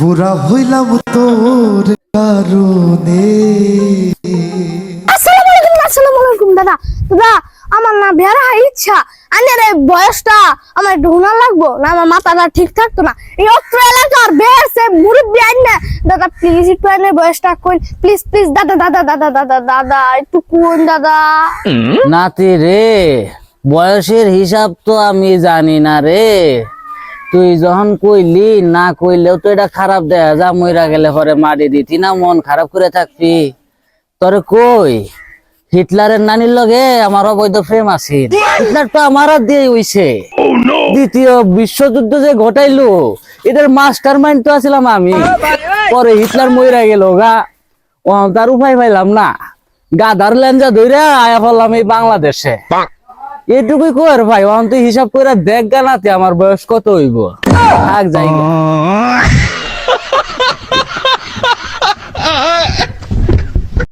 বুড়া হইলাম তোর কারণে। আসসালামু আলাইকুম আসসালামু আলাইকুম দাদা। দাদা আমার না বেড়া ইচ্ছা। আনের এই বয়সটা আমার ঢোনা লাগবো। না আমার মাথাটা ঠিক থাকতো না। এই অত্র এলাকার বেশ মুরব্বী আইন না। দাদা প্লিজ একটু আইনের বয়সটা কোন প্লিজ প্লিজ দাদা দাদা দাদা দাদা দাদা একটু কোন দাদা। নাতি রে বয়সের হিসাব তো আমি জানি না রে। তুই যখন কইলি, না কইলেও তো এটা খারাপ দেয়া যা মইরা গেলে পরে মারি দিতি না, মন খারাপ করে থাকবি। তোরে কই, হিটলারের নানির লগে আমার অবৈধ প্রেম আছে। হিটলার তো আমার দিয়ে হইছে। দ্বিতীয় বিশ্বযুদ্ধ যে ঘটাইলো, এদের মাস্টার মাইন্ড তো আছিলাম আমি। পরে হিটলার মইরা গেল গা। তার উপায় পাইলাম না। গাদার লেঞ্জা ধইরা আয়া পড়লাম এই বাংলাদেশে। এটুকুই কর ভাই অন্ত হিসাব করে দেখ গানাতে আমার বয়স কত হইব। থাক যাই।